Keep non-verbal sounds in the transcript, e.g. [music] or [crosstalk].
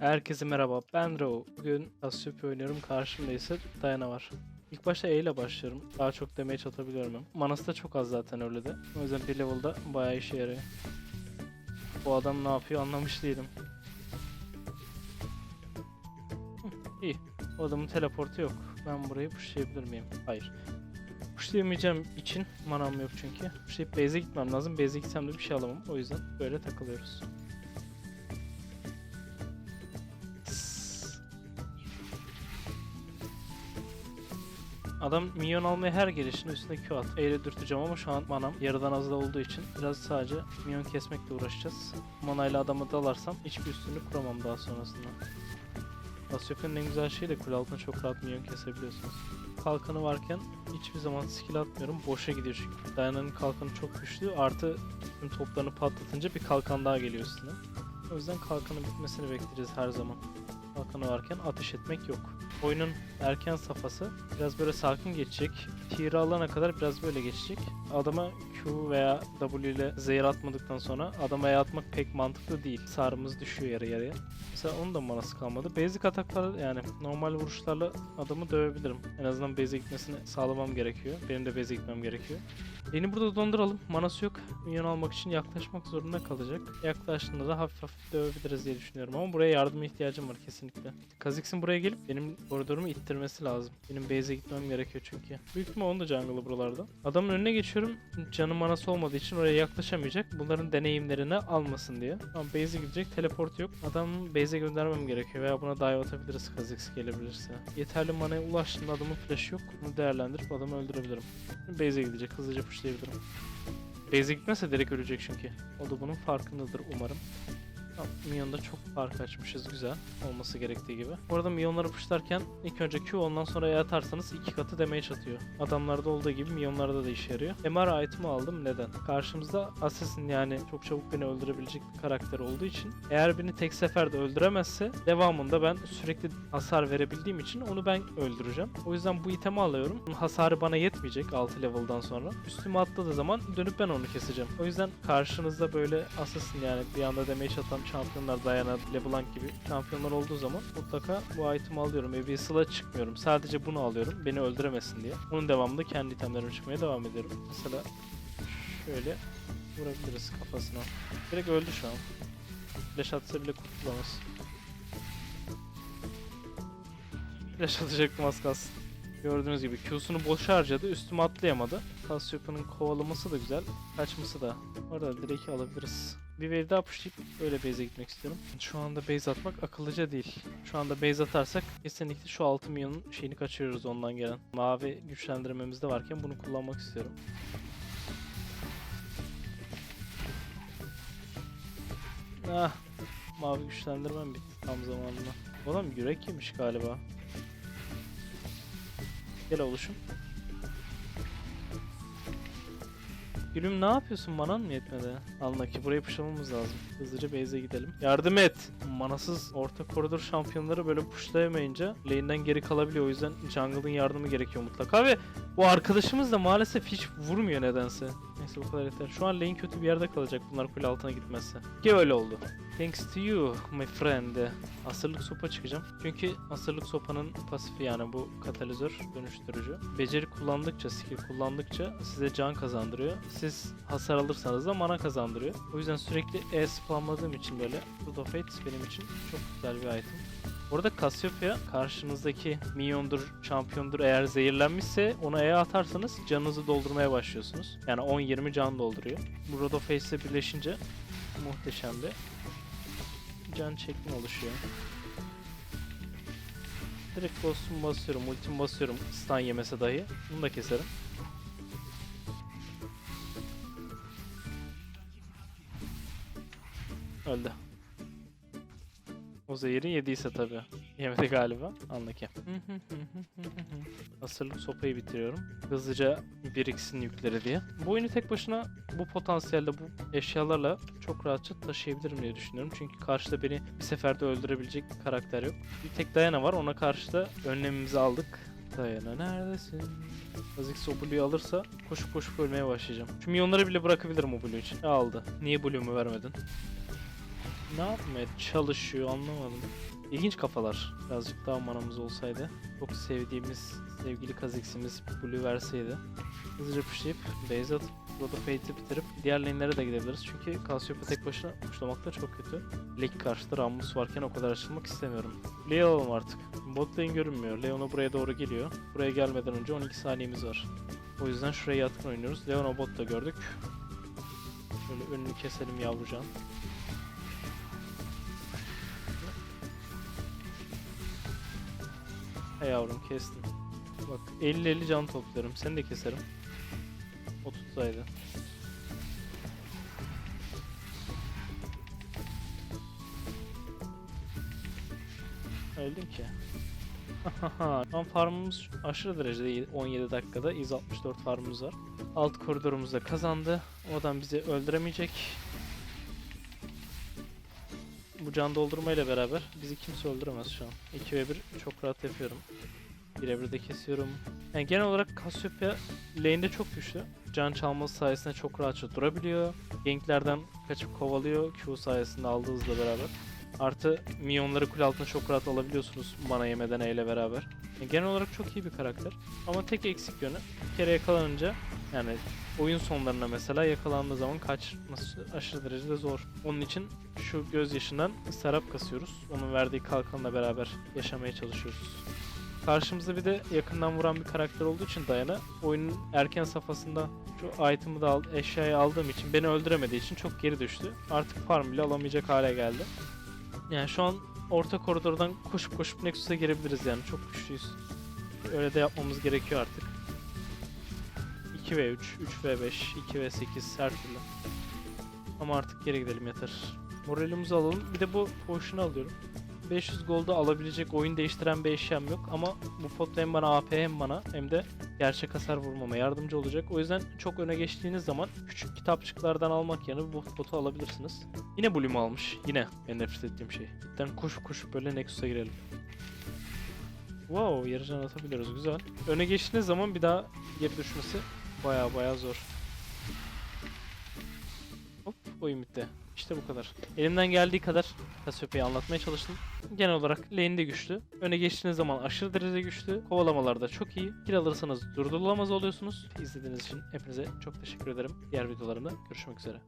Herkese merhaba, ben Rao. Bugün Cassiopeia oynuyorum, karşımda ise Diana var. İlk başta E ile başlıyorum. Daha çok damage atabiliyorum. Manası da çok az zaten öyle de. O yüzden bir level'da bayağı işe yarıyor. Bu adam ne yapıyor anlamış değilim. Hı, iyi. Adamın teleportu yok. Ben burayı pushlayabilir miyim? Hayır. Pushlayamayacağım için manam yok çünkü. Pushlayıp base'e gitmem lazım. Base'e gitsem de bir şey alamam. O yüzden böyle takılıyoruz. Adam minyon almaya her gelişinde üstüne Q at. Eyle dürteceğim ama şu an manam yarıdan az da olduğu için biraz sadece minyon kesmekle uğraşacağız. Manayla adamı dalarsam hiçbir üstünü kuramam daha sonrasında. Asyopya'nın en güzel şeyi de kule altına çok rahat minyon kesebiliyorsunuz. Kalkanı varken hiçbir zaman skill atmıyorum. Boşa gidiyor çünkü. Dayana'nın kalkanı çok güçlü. Artı tüm toplarını patlatınca bir kalkan daha geliyor üstüne. O yüzden kalkanın bitmesini bekleyeceğiz her zaman. Kalkanı varken ateş etmek yok. Oyunun erken safhası biraz böyle sakin geçecek. Tier'i alana kadar biraz böyle geçecek. Adama Q veya W ile zehir atmadıktan sonra adama E atmak pek mantıklı değil. Sarımız düşüyor yarı yarıya. Mesela onun da manası kalmadı. Basic ataklar yani normal vuruşlarla adamı dövebilirim. En azından base'e gitmesini sağlamam gerekiyor. Benim de base'e gitmem gerekiyor. Beni burada donduralım. Manası yok. Minyon almak için yaklaşmak zorunda kalacak. Yaklaştığında da hafif hafif dövebiliriz diye düşünüyorum ama buraya yardıma ihtiyacım var kesinlikle. Kha'Zix'in buraya gelip benim koridorumu ittirmesi lazım. Benim base'e gitmem gerekiyor çünkü. Büyük ihtimal onun da jungle'ı buralarda. Adamın önüne geçiyorum. Canı manası olmadığı için oraya yaklaşamayacak. Bunların deneyimlerini almasın diye. Ama base'e gidecek. Teleport yok. Adamı base'e göndermem gerekiyor. Veya buna dive atabiliriz Kha'Zix gelebilirse. Yeterli manaya ulaştığında adamın flash yok. Bunu değerlendirip adamı öldürebilirim. Base'e gidecek. Hızlıca pushlayabilirim. Base'e gitmezse direkt ölecek çünkü. O da bunun farkındadır umarım. Tamam, Minyon'da çok fark açmışız güzel. Olması gerektiği gibi. Bu arada Minyon'ları pushlarken ilk önce Q ondan sonra E atarsanız iki katı damage atıyor. Adamlarda olduğu gibi Minyon'larda da işe yarıyor. MR item'ı aldım neden? Karşımızda Assassin yani çok çabuk beni öldürebilecek bir karakter olduğu için eğer beni tek seferde öldüremezse devamında ben sürekli hasar verebildiğim için onu ben öldüreceğim. O yüzden bu itemi alıyorum. Hasarı bana yetmeyecek 6 level'dan sonra. Üstüme atladığı zaman dönüp ben onu keseceğim. O yüzden karşınızda böyle Assassin yani bir anda damage atan şampiyonlar Diana, LeBlanc gibi şampiyonlar olduğu zaman mutlaka bu itemi alıyorum. Abyssal'a çıkmıyorum. Sadece bunu alıyorum. Beni öldüremesin diye. Bunun devamında kendi itemlerime çıkmaya devam ediyorum. Mesela şöyle vurabiliriz kafasına. Direkt öldü şu an. Flash atsa bile kurtulamaz. Flash atacaktım az kalsın. Gördüğünüz gibi Q'sunu boş harcadı. Üstüme atlayamadı. Cassiopeia'nın kovalaması da güzel. Kaçması da. Orada direkt alabiliriz. Bir wave daha pushlayıp öyle base'e gitmek istiyorum. Şu anda base atmak akıllıca değil. Şu anda base atarsak kesinlikle şu 6 milyonun şeyini kaçırıyoruz ondan gelen. Mavi güçlendirmemiz de varken bunu kullanmak istiyorum. Ah, mavi güçlendirmem bitti tam zamanında. Adam yürek yemiş galiba. Gel oluşum. Gülüm ne yapıyorsun? Manan mı yetmedi? Alma ki burayı puşlamamız lazım. Hızlıca base'e gidelim. Yardım et! Manasız orta koridor şampiyonları böyle puşlayamayınca lane'den geri kalabiliyor. O yüzden jungle'ın yardımı gerekiyor mutlaka ve bu arkadaşımız da maalesef hiç vurmuyor nedense. Neyse bu kadar yeter. Şu an lane kötü bir yerde kalacak bunlar kule altına gitmezse. Ki öyle oldu. Thanks to you my friend. Asırlık sopa çıkacağım. Çünkü asırlık sopanın pasifi yani bu katalizör dönüştürücü. Beceri kullandıkça, skill kullandıkça size can kazandırıyor. Siz hasar alırsanız da mana kazandırıyor. O yüzden sürekli E spamladığım için böyle Food of Fate benim için çok güzel bir item. Burada Cassiopeia karşınızdaki minyondur, şampiyondur eğer zehirlenmişse ona E atarsanız canınızı doldurmaya başlıyorsunuz. Yani 10-20 can dolduruyor. Bu Rod of Fates ile birleşince muhteşem bir can çekme oluşuyor. Direkt ghost'umu basıyorum, ultimi basıyorum stun yemese dahi. Bunu da keserim. Öldü. O zehiri yediyse tabi. Yemedi galiba. Anla ki. Asırlık sopayı bitiriyorum. Hızlıca biriksin yükleri diye. Bu oyunu tek başına bu potansiyelde bu eşyalarla çok rahatça taşıyabilirim diye düşünüyorum. Çünkü karşıda beni bir seferde öldürebilecek karakter yok. Bir tek Diana var. Ona karşı da önlemimizi aldık. Diana neredesin? Kha'Zix o Blue'yu alırsa koşup koşup ölmeye başlayacağım. Şu milyonları bile bırakabilirim o Blue için. Aldı. Niye Blue'mu vermedin? Ne yapmaya çalışıyor anlamadım. İlginç kafalar. Birazcık daha manamız olsaydı. Çok sevdiğimiz sevgili Kha'Zix'imiz Blue verseydi. Hızlıca pushlayıp base atıp burada fate'i bitirip diğer lane'lere de gidebiliriz. Çünkü Cassiopeia tek başına pushlamak da çok kötü. Lake karşıda Rammus varken o kadar açılmak istemiyorum. Leo alalım artık. Bot lane görünmüyor. Leona buraya doğru geliyor. Buraya gelmeden önce 12 saniyemiz var. O yüzden şuraya yatkın oynuyoruz. Leona bot da gördük. Şöyle önünü keselim yavrucan. Hey yavrum kestim. Bak 50-50 can toplarım. Seni de keserim. O tutsaydı. Öldüm ki. [laughs] Tam farmımız aşırı derecede iyi. 17 dakikada 164 farmımız var. Alt koridorumuzda kazandı. Oradan bizi öldüremeyecek. Bu can doldurmayla beraber bizi kimse öldüremez şu an. 2 ve 1 çok rahat yapıyorum. 1'e 1 de kesiyorum. Yani genel olarak Cassiopeia lane'de çok güçlü. Can çalması sayesinde çok rahatça durabiliyor. Ganklerden kaçıp kovalıyor Q sayesinde aldığı hızla beraber. Artı minyonları kule altına çok rahat alabiliyorsunuz mana yemeden ile beraber. Genel olarak çok iyi bir karakter. Ama tek eksik yönü bir kere yakalanınca yani oyun sonlarına mesela yakalandığı zaman kaçması aşırı derecede zor. Onun için şu gözyaşından serap kasıyoruz. Onun verdiği kalkanla beraber yaşamaya çalışıyoruz. Karşımızda bir de yakından vuran bir karakter olduğu için Dayana oyunun erken safhasında şu item'ı da al, eşyayı aldığım için beni öldüremediği için çok geri düştü. Artık farm bile alamayacak hale geldi. Yani şu an orta koridordan koşup koşup Nexus'a girebiliriz yani çok güçlüyüz. Öyle de yapmamız gerekiyor artık. 2v3, 3v5, 2v8 her türlü. Ama artık geri gidelim yeter. Moralimizi alalım. Bir de bu potion'u alıyorum. 500 gold'u alabilecek oyun değiştiren bir eşyam yok ama bu pot hem bana AP hem bana hem de gerçek hasar vurmama yardımcı olacak. O yüzden çok öne geçtiğiniz zaman küçük kitapçıklardan almak yerine bu botu alabilirsiniz. Yine Bloom almış. Yine en nefret ettiğim şey. Cidden koşup koşup böyle Nexus'a girelim. Wow, yarı can atabiliyoruz. Güzel. Öne geçtiğiniz zaman bir daha geri düşmesi baya baya zor. Hop, oyun bitti. İşte bu kadar. Elimden geldiği kadar Cassiopeia'yı anlatmaya çalıştım. Genel olarak lane'de güçlü. Öne geçtiğiniz zaman aşırı derecede güçlü. Kovalamalarda çok iyi. Kill alırsanız durdurulamaz oluyorsunuz. İzlediğiniz için hepinize çok teşekkür ederim. Diğer videolarımda görüşmek üzere.